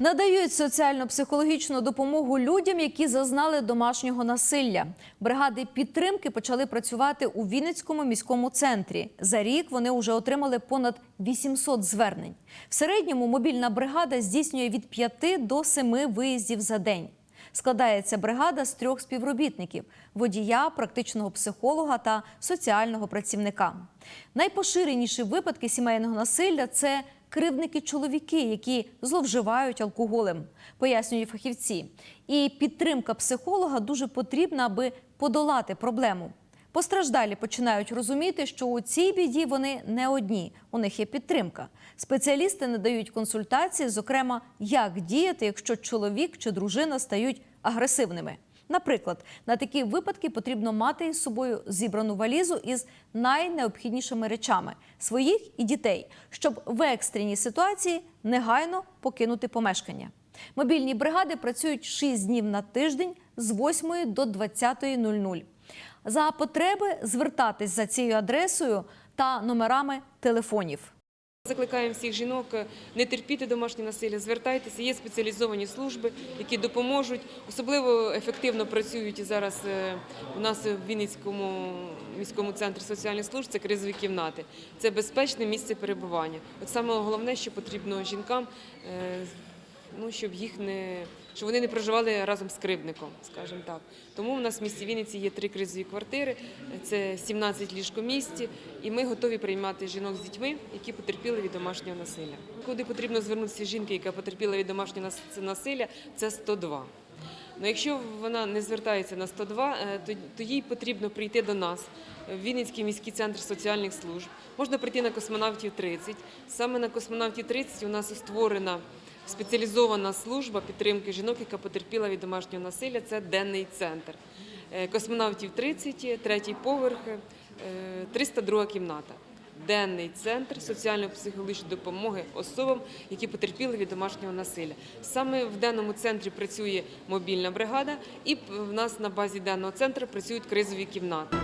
Надають соціально-психологічну допомогу людям, які зазнали домашнього насилля. Бригади підтримки почали працювати у Вінницькому міському центрі. За рік вони вже отримали понад 800 звернень. В середньому мобільна бригада здійснює від 5 до 7 виїздів за день. Складається бригада з трьох співробітників: водія, практичного психолога та соціального працівника. Найпоширеніші випадки сімейного насилля це кривдники чоловіки, які зловживають алкоголем, пояснюють фахівці. І підтримка психолога дуже потрібна, аби подолати проблему. Постраждалі починають розуміти, що у цій біді вони не одні. У них є підтримка. Спеціалісти надають консультації, зокрема, як діяти, якщо чоловік чи дружина стають агресивними. Наприклад, на такі випадки потрібно мати із собою зібрану валізу із найнеобхіднішими речами своїх і дітей, щоб в екстреній ситуації негайно покинути помешкання. Мобільні бригади працюють 6 днів на тиждень з 8 до 20.00. За потреби звертатись за цією адресою та номерами телефонів. Закликаємо всіх жінок е, не терпіти домашнє насилля, звертайтеся. Є спеціалізовані служби, які допоможуть. Особливо ефективно працюють зараз е, у нас в Вінницькому міському центрі соціальних служб. Це кризові кімнати. Це безпечне місце перебування. От саме головне, що потрібно жінкам, е, ну щоб їх не щоб вони не проживали разом з кривдником, скажімо так. Тому в нас в місті Вінниці є три кризові квартири, це 17 ліжкомісць, і ми готові приймати жінок з дітьми, які потерпіли від домашнього насилля. Куди потрібно звернутися жінки, яка потерпіла від домашнього насилля, це 102. Ну, якщо вона не звертається на 102, е, то, то їй потрібно прийти до нас в Вінницький міський центр соціальних служб. Можна прийти на космонавтів 30. Саме на космонавтів 30 у нас створена спеціалізована служба підтримки жінок, яка потерпіла від домашнього насилля. Це денний центр. Е, Космонавтів 30, третій поверх, е, 302 кімната. Денний центр соціально-психологічної допомоги особам, які потерпіли від домашнього насилля. Саме в денному центрі працює мобільна бригада, і в нас на базі денного центру працюють кризові кімнати.